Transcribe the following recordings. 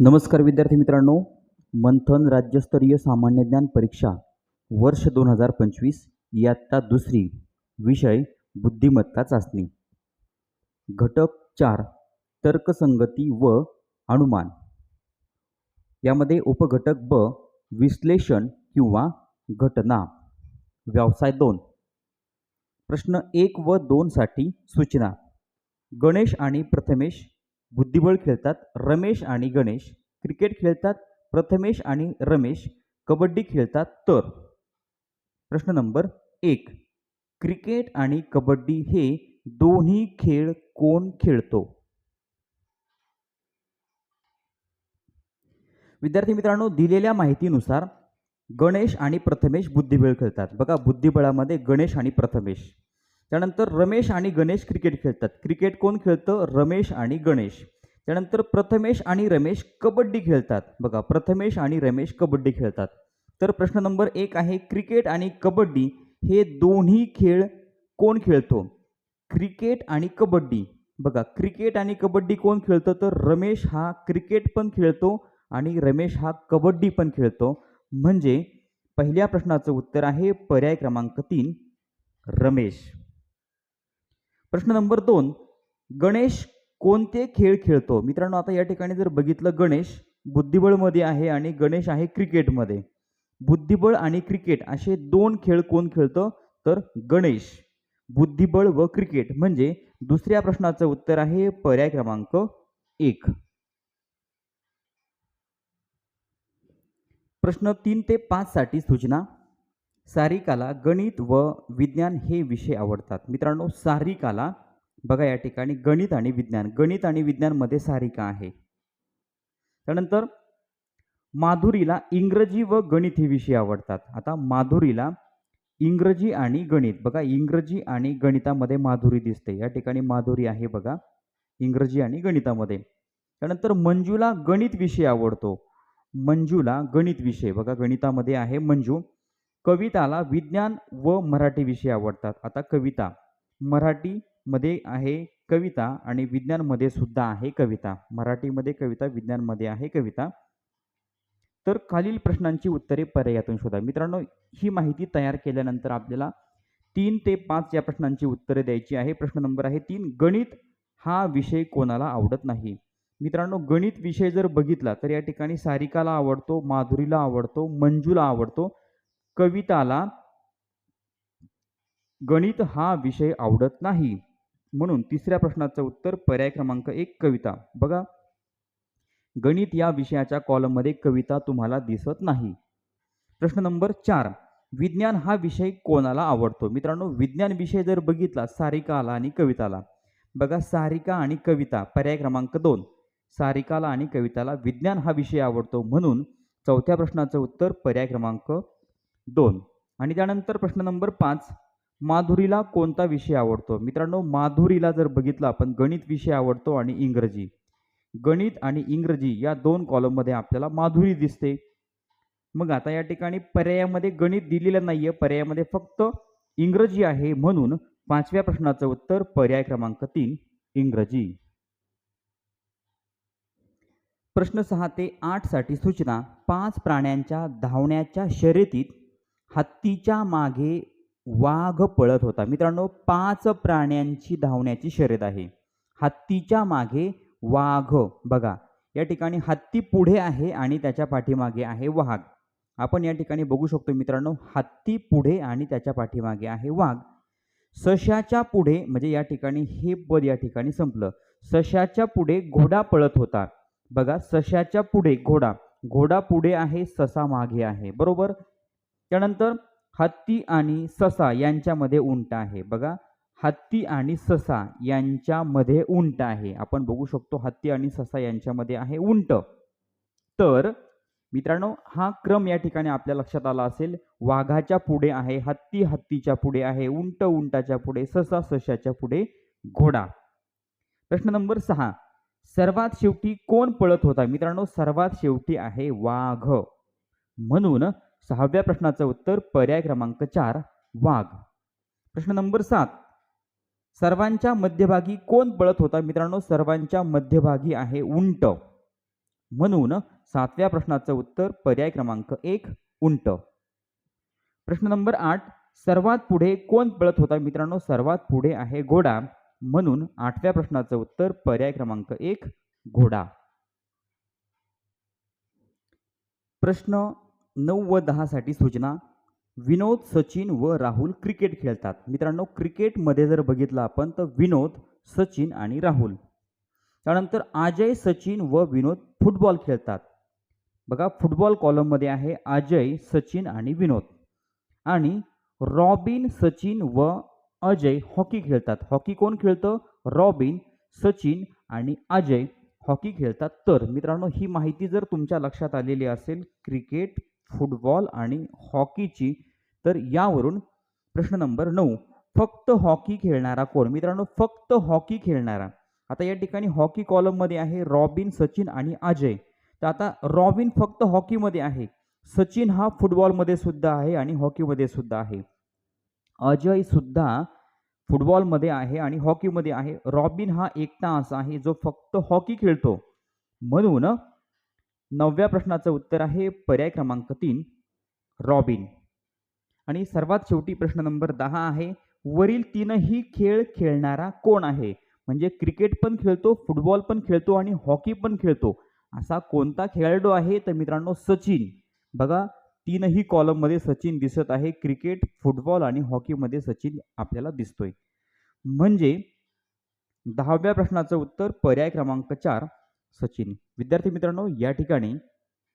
नमस्कार विद्यार्थी मित्रांनो. मंथन राज्यस्तरीय सामान्य ज्ञान परीक्षा वर्ष दोन हजार पंचवीस इयत्ता दुसरी विषय बुद्धिमत्ता चाचणी. घटक चार तर्कसंगती व अनुमान. यामध्ये उपघटक ब विश्लेषण किंवा घटना. व्यवसाय दोन. प्रश्न एक व दोनसाठी सूचना. गणेश आणि प्रथमेश बुद्धिबळ खेळतात रमेश आणि गणेश क्रिकेट खेळतात प्रथमेश आणि रमेश कबड्डी खेळतात तर. प्रश्न नंबर एक. क्रिकेट आणि कबड्डी हे दोन्ही खेळ कोण खेळतो? विद्यार्थी मित्रांनो दिलेल्या माहितीनुसार गणेश आणि प्रथमेश बुद्धिबळ खेळतात. बघा बुद्धिबळामध्ये गणेश आणि प्रथमेश. त्यानंतर रमेश आणि गणेश क्रिकेट खेळतात. क्रिकेट कोण खेळतं? रमेश आणि गणेश. त्यानंतर प्रथमेश आणि रमेश कबड्डी खेळतात. बघा प्रथमेश आणि रमेश कबड्डी खेळतात. तर प्रश्न नंबर एक आहे क्रिकेट आणि कबड्डी हे दोन्ही खेळ कोण खेळतो? क्रिकेट आणि कबड्डी. बघा क्रिकेट आणि कबड्डी कोण खेळतं? तर रमेश हा क्रिकेट पण खेळतो आणि रमेश हा कबड्डी पण खेळतो. म्हणजे पहिल्या प्रश्नाचं उत्तर आहे पर्याय क्रमांक तीन रमेश. प्रश्न नंबर दोन गणेश कोणते खेळ खेळतो? मित्रांनो आता या ठिकाणी जर बघितलं गणेश बुद्धिबळमध्ये आहे आणि गणेश आहे क्रिकेटमध्ये. बुद्धिबळ आणि क्रिकेट असे दोन खेळ कोण खेळतं? तर गणेश. बुद्धिबळ व क्रिकेट म्हणजे दुसऱ्या प्रश्नाचं उत्तर आहे पर्याय क्रमांक एक. प्रश्न तीन ते पाच साठी सूचना. सारिकाला गणित व विज्ञान हे विषय आवडतात. मित्रांनो सारिकाला बघा या ठिकाणी गणित आणि विज्ञान. गणित आणि विज्ञानमध्ये सारिका आहे. त्यानंतर माधुरीला इंग्रजी व गणित हे विषय आवडतात. आता माधुरीला इंग्रजी आणि गणित. बघा इंग्रजी आणि गणितामध्ये माधुरी दिसते. या ठिकाणी माधुरी आहे बघा इंग्रजी आणि गणितामध्ये. त्यानंतर मंजूला गणित विषय आवडतो. मंजूला गणित विषय. बघा गणितामध्ये आहे मंजू. कविताला विज्ञान व मराठी विषय आवडतात. आता कविता. मराठीमध्ये आहे कविता आणि विज्ञानमध्ये सुद्धा आहे कविता. मराठीमध्ये कविता विज्ञानमध्ये आहे कविता. तर खालील प्रश्नांची उत्तरे पर्यायातून शोधा. मित्रांनो ही माहिती तयार केल्यानंतर आपल्याला तीन ते पाच या प्रश्नांची उत्तरे द्यायची आहे. प्रश्न नंबर आहे तीन गणित हा विषय कोणाला आवडत नाही? मित्रांनो गणित विषय जर बघितला तर या ठिकाणी सारिकाला आवडतो माधुरीला आवडतो मंजूला आवडतो कविताला गणित हा विषय आवडत नाही. म्हणून तिसऱ्या प्रश्नाचं उत्तर पर्याय क्रमांक एक कविता. बघा. गणित या विषयाच्या कॉलममध्ये कविता तुम्हाला दिसत नाही. प्रश्न नंबर चार. विज्ञान हा विषय कोणाला आवडतो? मित्रांनो विज्ञान विषय जर बघितला सारिकाला आणि कविताला. बघा सारिका आणि कविता पर्याय क्रमांक दोन. सारिकाला आणि कविताला विज्ञान हा विषय आवडतो म्हणून चौथ्या प्रश्नाचं उत्तर पर्याय क्रमांक दोन. आणि त्यानंतर प्रश्न नंबर पाच माधुरीला कोणता विषय आवडतो? मित्रांनो माधुरीला जर बघितलं आपण गणित विषय आवडतो आणि इंग्रजी. गणित आणि इंग्रजी या दोन कॉलममध्ये आपल्याला माधुरी दिसते. मग आता या ठिकाणी पर्यायामध्ये गणित दिलेलं नाहीये पर्यायामध्ये फक्त इंग्रजी आहे म्हणून पाचव्या प्रश्नाचं उत्तर पर्याय क्रमांक तीन इंग्रजी. प्रश्न सहा ते आठसाठी सूचना पाच प्राण्यांच्या धावण्याच्या शर्यतीत हत्तीच्या मागे वाघ पळत होता. मित्रांनो पाच प्राण्यांची धावण्याची शर्यत आहे. हत्तीच्या मागे वाघ. बघा या ठिकाणी हत्ती पुढे आहे आणि त्याच्या पाठीमागे आहे वाघ. आपण या ठिकाणी बघू शकतो मित्रांनो हत्ती पुढे आणि त्याच्या पाठीमागे आहे वाघ. सशाच्या पुढे म्हणजे या ठिकाणी हे पद या ठिकाणी संपलं. सशाच्या पुढे घोडा पळत होता. बघा सशाच्या पुढे घोडा. घोडा पुढे आहे ससा मागे आहे. बरोबर? त्यानंतर हत्ती आणि ससा यांच्यामध्ये उंट आहे. बघा हत्ती आणि ससा यांच्यामध्ये उंट आहे. आपण बघू शकतो हत्ती आणि ससा यांच्यामध्ये आहे उंट. तर मित्रांनो हा क्रम या ठिकाणी आपल्या लक्षात आला असेल. वाघाच्या पुढे आहे हत्ती हत्तीच्या पुढे आहे उंट उंटाच्या पुढे ससा सशाच्या पुढे घोडा. प्रश्न नंबर सहा. सर्वात शेवटी कोण पळत होता? मित्रांनो सर्वात शेवटी आहे वाघ. म्हणून सहाव्या प्रश्नाचं उत्तर पर्याय क्रमांक चार वाघ. प्रश्न नंबर सात. सर्वांच्या मध्यभागी कोण पळत होता? मित्रांनो सर्वांच्या मध्यभागी आहे उंट. म्हणून सातव्या प्रश्नाचं उत्तर पर्याय क्रमांक एक उंट. प्रश्न नंबर आठ. सर्वात पुढे कोण पळत होता? मित्रांनो सर्वात पुढे आहे घोडा. म्हणून आठव्या प्रश्नाचं उत्तर पर्याय क्रमांक एक घोडा. प्रश्न नऊ व दहासाठी सूचना. विनोद सचिन व राहुल क्रिकेट खेळतात. मित्रांनो क्रिकेटमध्ये जर बघितलं आपण तर विनोद सचिन आणि राहुल. त्यानंतर अजय सचिन व विनोद फुटबॉल खेळतात. बघा फुटबॉल कॉलममध्ये आहे अजय सचिन आणि विनोद. आणि रॉबिन सचिन व अजय हॉकी खेळतात. हॉकी कोण खेळतं? रॉबिन सचिन आणि अजय हॉकी खेळतात. तर मित्रांनो ही माहिती जर तुमच्या लक्षात आलेली असेल क्रिकेट फुटबॉल आणि हॉकीची तर यावरून प्रश्न नंबर नऊ फक्त हॉकी खेळणारा कोण? मित्रांनो फक्त हॉकी खेळणारा. आता या ठिकाणी हॉकी कॉलममध्ये आहे रॉबिन सचिन आणि अजय. तर आता रॉबिन फक्त हॉकीमध्ये आहे. सचिन हा फुटबॉलमध्ये सुद्धा आहे आणि हॉकीमध्ये सुद्धा आहे. अजय सुद्धा फुटबॉलमध्ये आहे आणि हॉकीमध्ये आहे. रॉबिन हा एकटा असा आहे जो फक्त हॉकी खेळतो. म्हणून नवव्या प्रश्नाचं उत्तर आहे पर्याय क्रमांक तीन रॉबिन. आणि सर्वात शेवटी प्रश्न नंबर दहा आहे वरील तीनही खेळ खेळणारा कोण आहे? म्हणजे क्रिकेट पण खेळतो फुटबॉल पण खेळतो आणि हॉकी पण खेळतो. असा कोणता खेळाडू आहे? तर मित्रांनो सचिन. बघा तीनही कॉलममध्ये सचिन दिसत आहे. क्रिकेट फुटबॉल आणि हॉकीमध्ये सचिन आपल्याला दिसतोय. म्हणजे दहाव्या प्रश्नाचं उत्तर पर्याय क्रमांक चार सचिन. विद्यार्थी मित्रांनो या ठिकाणी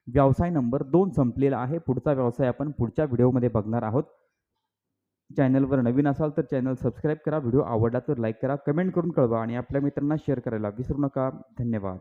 व्यवसाय नंबर दोन संपलेला आहे. पुढचा व्यवसाय आपण पुढच्या व्हिडिओमध्ये बघणार आहोत. चॅनलवर नवीन असाल तर चॅनल सबस्क्राईब करा. व्हिडिओ आवडला तर लाईक करा. कमेंट करून कळवा आणि आपल्या मित्रांना शेअर करायला विसरू नका. धन्यवाद.